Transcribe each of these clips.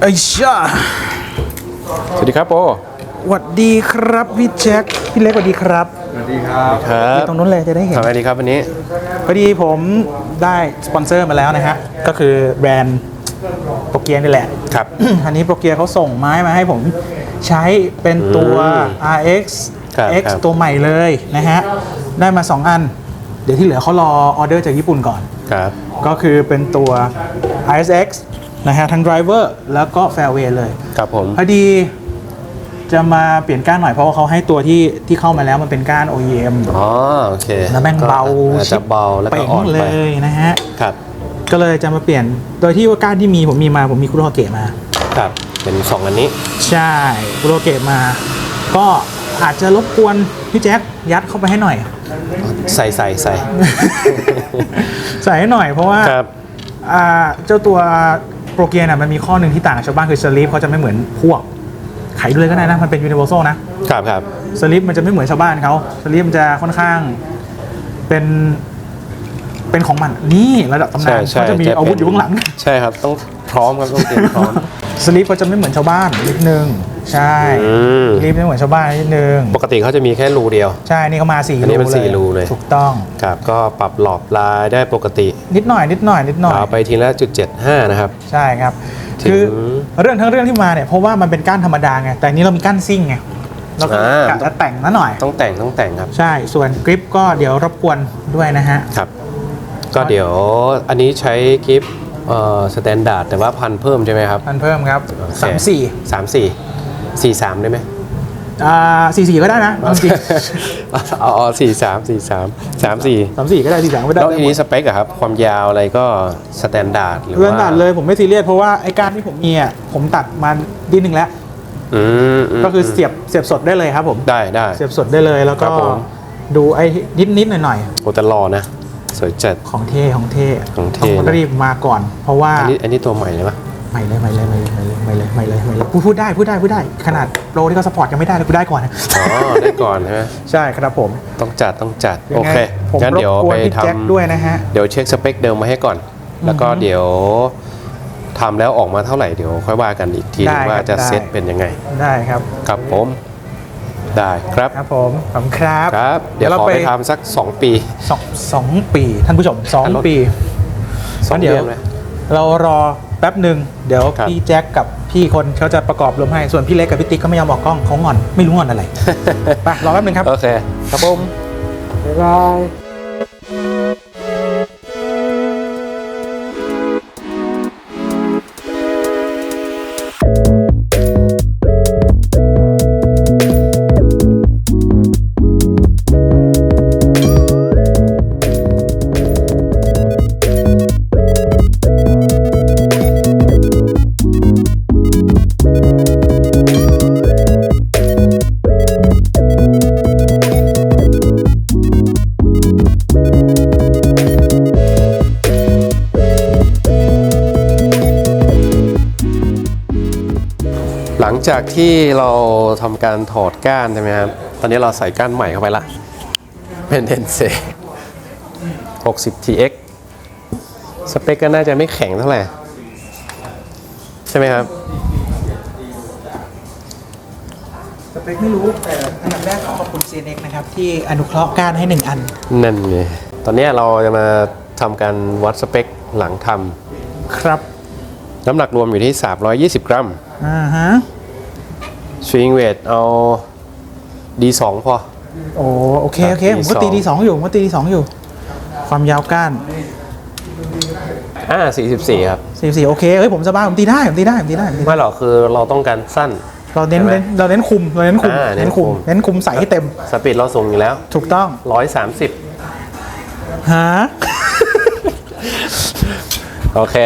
ไอ้ชาสวัสดีครับโปสวัสดีครับพี่แจ็คพี่เล็กสวัสดีครับครัอยู่บตรงนู้นเลยจะได้เห็นทำอะไรดีครับวันนี้ พอดีผมได้สปอนเซอร์มาแล้วนะฮะ ก็คือแบรนด์โปรเกียนี่แหละ ครับ อันนี้โปรเกียเขาส่งไม้มาให้ผมใช้เป็นตัว RX ครับ X ครับ ตัวใหม่เลยนะฮะ ได้มา 2 อัน เดี๋ยวที่เหลือเขารอออเดอร์จากญี่ปุ่นก่อน ครับ ก็คือเป็นตัว RSX นะฮะทั้ง driver แล้วก็ fairway เลยครับผม พอดีจะมาเปลี่ยนก้านหน่อยเพราะว่าเขาให้ตัวที่ที่เข้ามาแล้วมันเป็นก้าน OEM อ๋อโอเคแล้วแม่งเบาก็อาจจะเบาแล้วก็เป่งอ่อนเลไปยนะฮะครับ ก็เลยจะมาเปลี่ยนโดยที่ว่าก้านที่มีผมมีมาผมมีคุโรเกะมาครับเป็นสองอันนี้ ใช่คุโรเกะมา ก็อาจจะรบกวนพี่แจ็คยัดเข้าไปให้หน่อย ใส่ใส่ใส่ใส่ให้หน่อยเพราะว่าครับอ่าเจ้าตัวโป รเกียน่ะมันมีข้อหนึ่งที่ต่างกับชาวบ้านคือสลิปเขาจะไม่เหมือนพวกไขด้วยก็ได้นะ มันเป็นยูนิเวอร์แซลนะครับครับสลิปมันจะไม่เหมือนชาวบ้านเขาสลิปมันจะค่อนข้างเป็นเป็นของมันนี่ระดับตำใช่นานใช่เขาจะมีจะเป็นอาวุธอยู่ข้างหลัง ใช่ครับ ต้องพร้อมครับต้องเตรียมพร้อมสลิปเขาจะไม่เหมือนชาวบ้านนิดนึง ใช่อืมสลิปไม่เหมือนชาวบ้านนิดนึง ปกติเขาจะมีแค่รูเดียว ใช่ นี่เขามาสี่อันนี้มันสี่รูเลย ถูกต้อง ครับก็ปรับหลอบลายได้ปกตินิดหน่อย นิดหน่อย นิดหน่อย เอาไปทีละจุดเจ็ดห้านะครับ ใช่ครับ ถึงคือเรื่องทั้งเรื่องที่มาเนี่ยเพราะว่ามันเป็นก้านธรรมดาไง แต่อันนี้เรามีก้านซิ่งไง เราก็อ่า กะจะแต่งนะหน่อย ต้องแต่งต้องแต่งครับใช่ ส่วนกริปก็เดี๋ยวรบกวนด้วยนะฮะ ครับ ก็เดี๋ยวอันนี้ใช้กิฟต์เอ่อสแตนดาร์ดแต่ว่าพันเพิ่มใช่ไหมครับ มันเพิ่มครับโอเค สามสี่สามสี่ สี่สามได้ไหมอ่าสี่สี่ก็ได้นะเอาจริงเอาเอาสี่สามสี่สามสามสี่สามสี่ก็ได้สี่สามก็ได้แล้วทีนี้สเปคอะครับ ความยาวอะไรก็สแตนดาร์ดหรือเรื่องว่าตัดเลยผมไม่ซีเรียสเพราะว่าไอ้ก้านที่ผมมีอะผมตัดมาดินหนึ่งแล้วอืมมก็คือเสียบเสียบสดได้เลยครับผมได้ได้เสียบสดได้เลยแล้วก็ครับผมดูไอ้นิดนิดหน่อยหน่อยโอแต่รอนะ สวยจัดๆของเท่ของเท่ของเท่ต้องนะรีบมาก่อน เพราะว่าอันนี้อันนี้ตัวใหม่เลยปะ ไม่เลยไม่เลยไม่เลยไม่เลยไม่เลยไม่เลยไม่เลยพูดพูดได้พูดได้พูดได้ขนาดโปรที่เขาสปอร์ตยังไม่ได้เลยกูได้ก่อนนะอ๋อได้ก่อนใช่ไหมใช่ครับผม ต้องจัดต้องจัดยังไงโอเคผมงั้นรบเดี๋ยวกวไปนพี่ทแจ็คด้วยนะฮะำเดี๋ยวเช็คสเปคเดิมมาให้ก่อน แล้วก็เดี๋ยวทำแล้วออกมาเท่าไหร่เดี๋ยวค่อยว่ากันอีกทีได้ว่าครับจะได้เซตเป็นยังไง ได้ครับครับผมได้ครับครับผมขอบคุณครับครับ เดี๋ยวขอไปทำสัก 2 ปีสองสองปี ท่านผู้ชมสองอันรถปีสองเดี๋ยวเดือนไหมเรารอ แป๊บหนึ่งเดี๋ยวครับพี่แจ็คกับพี่คนเขาจะประกอบรวมให้ส่วนพี่เล็กกับพี่ติ๊กก็ไม่ยอมออกกล้องเขางอนไม่รู้งอนอะไรไปรอแป๊บหนึ่งครับโอเคครับผมบ๊ายบาย หลังจากที่เราทำการถอดก้านใช่ไหมครับ ตอนนี้เราใส่ก้านใหม่เข้าไปละ เป็นเทนเซ60 TX สเปคก็น่าจะไม่แข็งเท่าไหร่ ใช่ไหมครับ สเปคไม่รู้ แต่อันดับแรกขอขอบคุณ CNX นะครับ ที่อนุเคราะห์การให้หนึ่งอัน นั่นไง ตอนนี้เราจะมาทำการวัดสเปคหลังทครับำน้ำหนักรวมอยู่ที่ 320 กรัม อ่าฮะสวิงเวทเอา D2 พอ โอ้โอเคโอเคครับผมก็ตี D2 ดีสองอยู่ผมก็ตีดีสองอยู่ ความยาวก้านอ่า44 ครับ44โอเคเฮ้ยผมสบายผมตีได้ผมตีได้ผมตีได้ผมตีได้ไม่หรอกคือเราต้องการสั้น เราเน้นใช่ไหมเน้นเราเน้นคุมเราเน้นคุมอ่าเน้เน้นนคุคุม มเน้นคุมใส่ให้เต็มสปีดเราสูงอยู่แล้ว ถูกต้อง130 ฮะโอเค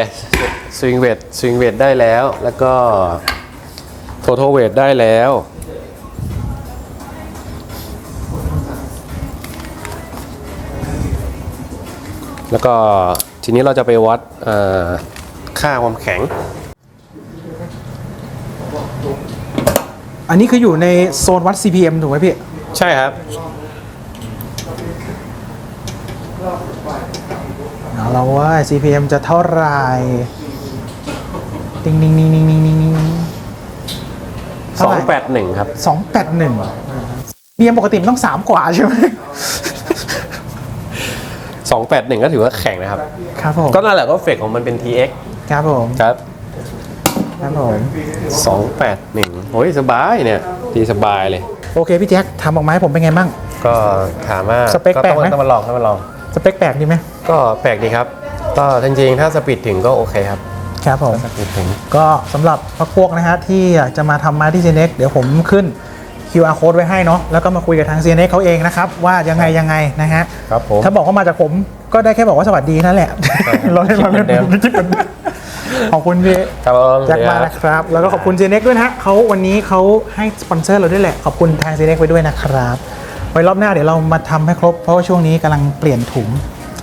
ส วิงเวทสวิงเวทได้แล้ว แล้วก็โท t a l เวทได้แล้ว แล้วก็ทีนี้เราจะไปวัดเอ่อค่าความแข็ง อันนี้คืออยู่ในโซนวัด CPM ถูกไหมพี่ ใช่ครับเอาเราว่า CPM จะเท่าไหร่ ติงนิงนิงนิงนิงนิงนิง281ครับสองแปดหนึ่งเบียมปกติมันต้องสามกว่าใช่ไหม281ก็ถือว่าแข็งนะครับ ครับผม ก็นั่นแหละก็เฟกของมันเป็น TX ครับผม ครับครับผม281โอ้ยสบายเนี่ยดีสบายเลย โอเคพี่แจ็คทำออกมาให้ผมเป็นไงบ้าง ก็ถามว่าสเปคก็แปลกต้องไหม ต้องมาลองต้องมาลอง สเปคแปลกดีไหมก็แปลกดีครับ ก็จริงๆ ถ้าสปีดถึงก็โอเคครับ ครับผมสปีดถึง ก็สำหรับพักพวกนะฮะที่อยากจะมาทำมาที่ CNX เดี๋ยวผมขึ้น QR code ไว้ให้เนาะแล้วก็มาคุยกับทาง CNX เขาเองนะครับ ว่ายังไงยังไงนะฮะครับผมถ้าบอกว่ามาจากผมก็ได้แค่บอกว่าสวัสดีนั่นแหละเราเล่นมาคิดเหมือนเดิม คิดเหมือนเดิมขอบคุณพี่ครับผมแจ็คมานะครับ แล้วก็ขอบคุณ CNX ด้วยนะฮะเขาวันนี้เขาให้สปอนเซอร์เราด้วยแหละขอบคุณทาง CNX ไปด้วยนะครับ ไว้รอบหน้าเดี๋ยวเรามาทำให้ครบเพราะว่าช่วงนี้กำลังเปลี่ยนถุง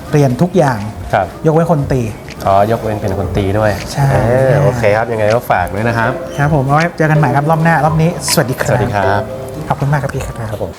เปลี่ยนทุกอย่าง ครับ ยกเว้นคนตี อ๋อยกเว้นเป็นคนตีด้วยใช่ เออโอเคครับยังไงก็ฝากด้วยนะครับ ครับผมเอาไว้เจอกันใหม่ครับรอบหน้ารอบนี้ สวัสดีคสรับวัสดีครับ ขอบคุณมากครับพี่ครับ ครับผม